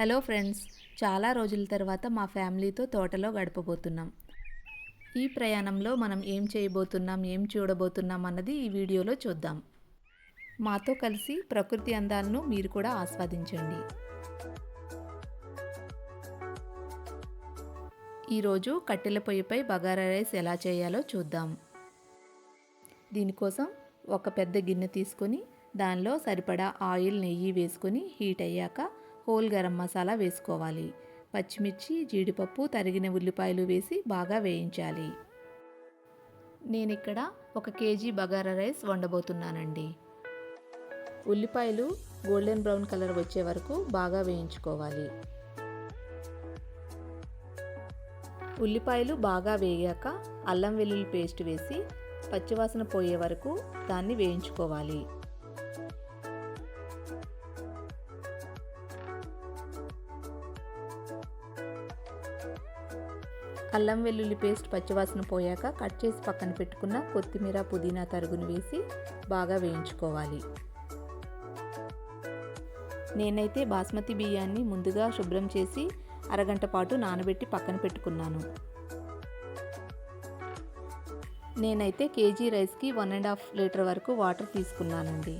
Hello friends చాలా రోజుల తర్వాత మా ఫ్యామిలీతో తోటలో గడపబోతున్నాం. ఈ ప్రయాణంలో మనం ఏం చేయబోతున్నాం ఏం చూడబోతున్నాం అన్నది ఈ వీడియోలో చూద్దాం. మాతో కలిసి ప్రకృతి అందాలను మీరు కూడా ఆస్వాదించండి. ఈరోజు కట్టెల పొయ్యిపై బగారా రైస్ ఎలా చేయాలో చూద్దాం. దీనికోసం ఒక పెద్ద గిన్నె తీసుకొని దానిలో సరిపడా ఆయిల్ నెయ్యి వేసుకొని హీట్ అయ్యాక హోల్ గరం మసాలా వేసుకోవాలి. పచ్చిమిర్చి జీడిపప్పు తరిగిన ఉల్లిపాయలు వేసి బాగా వేయించాలి. నేను ఇక్కడ ఒక కేజీ బగారా రైస్ వండబోతున్నానండి. ఉల్లిపాయలు గోల్డెన్ బ్రౌన్ కలర్ వచ్చే వరకు బాగా వేయించుకోవాలి. ఉల్లిపాయలు బాగా వేగాక అల్లం వెల్లుల్లి పేస్ట్ వేసి పచ్చివాసన పోయే వరకు దాన్ని వేయించుకోవాలి. అల్లం వెల్లుల్లి పేస్ట్ పచ్చివాసన పోయాక కట్ చేసి పక్కన పెట్టుకున్న కొత్తిమీర పుదీనా తరుగును వేసి బాగా వేయించుకోవాలి. నేనైతే బాస్మతి బియ్యాన్ని ముందుగా శుభ్రం చేసి అరగంట పాటు నానబెట్టి పక్కన పెట్టుకున్నాను. నేనైతే కేజీ రైస్కి వన్ అండ్ హాఫ్ లీటర్ వరకు వాటర్ తీసుకున్నానండి.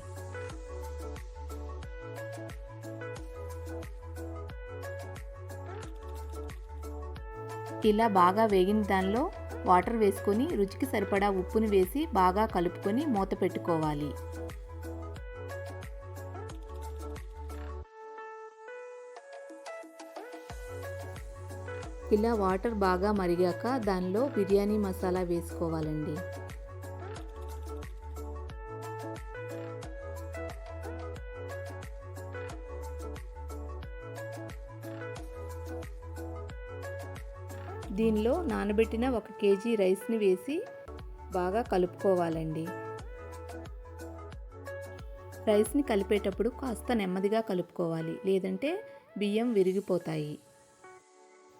ఇలా బాగా వేగిన దానిలో వాటర్ వేసుకొని రుచికి సరిపడా ఉప్పుని వేసి బాగా కలుపుకొని మూత పెట్టుకోవాలి. ఇలా వాటర్ బాగా మరిగాక దానిలో బిర్యానీ మసాలా వేసుకోవాలండి. దీనిలో నానబెట్టిన ఒక కేజీ రైస్ని వేసి బాగా కలుపుకోవాలండి. రైస్ని కలిపేటప్పుడు కాస్త నెమ్మదిగా కలుపుకోవాలి లేదంటే బియ్యం విరిగిపోతాయి.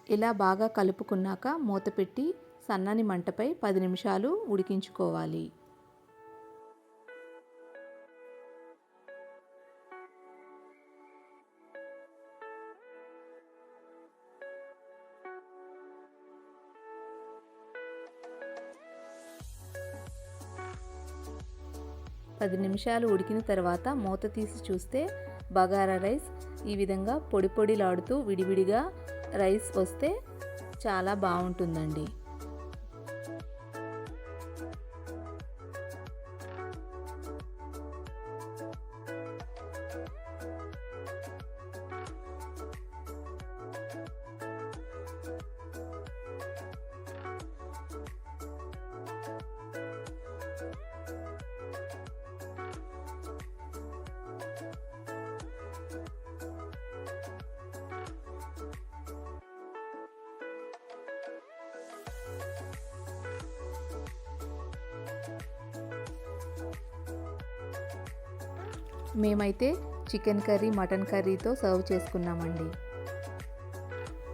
ఇలా బాగా కలుపుకున్నాక మూత పెట్టి సన్నని మంటపై పది నిమిషాలు ఉడికించుకోవాలి. పది నిమిషాలు ఉడికిన తర్వాత మూత తీసి చూస్తే బగారా రైస్ ఈ విధంగా పొడి పొడిలాడుతూ విడివిడిగా రైస్ వస్తే చాలా బాగుంటుందండి. మేమైతే చికెన్ కర్రీ మటన్ కర్రీతో సర్వ్ చేసుకున్నామండి.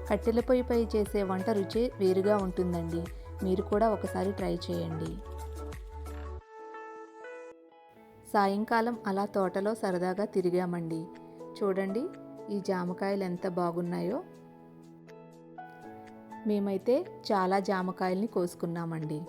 కట్టెల పొయ్యిపై చేసే వంట రుచి వేరుగా ఉంటుందండి. మీరు కూడా ఒకసారి ట్రై చేయండి. సాయంకాలం అలా తోటలో సరదాగా తిరిగామండి. చూడండి ఈ జామకాయలు ఎంత బాగున్నాయో. మేమైతే చాలా జామకాయల్ని కోసుకున్నామండి.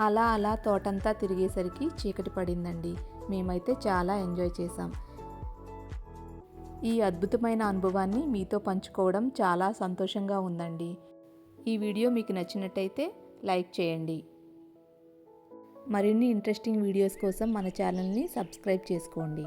అలా అలా తోటంతా తిరిగేసరికి చీకటి పడిందండి. మేమైతే చాలా ఎంజాయ్ చేసాం ఈ అద్భుతమైన అనుభవాన్ని మీతో పంచుకోవడం చాలా సంతోషంగా ఉందండి. ఈ వీడియో మీకు నచ్చినట్టయితే లైక్ చేయండి. మరిన్ని ఇంట్రెస్టింగ్ వీడియోస్ కోసం మన ఛానల్ని సబ్స్క్రైబ్ చేసుకోండి.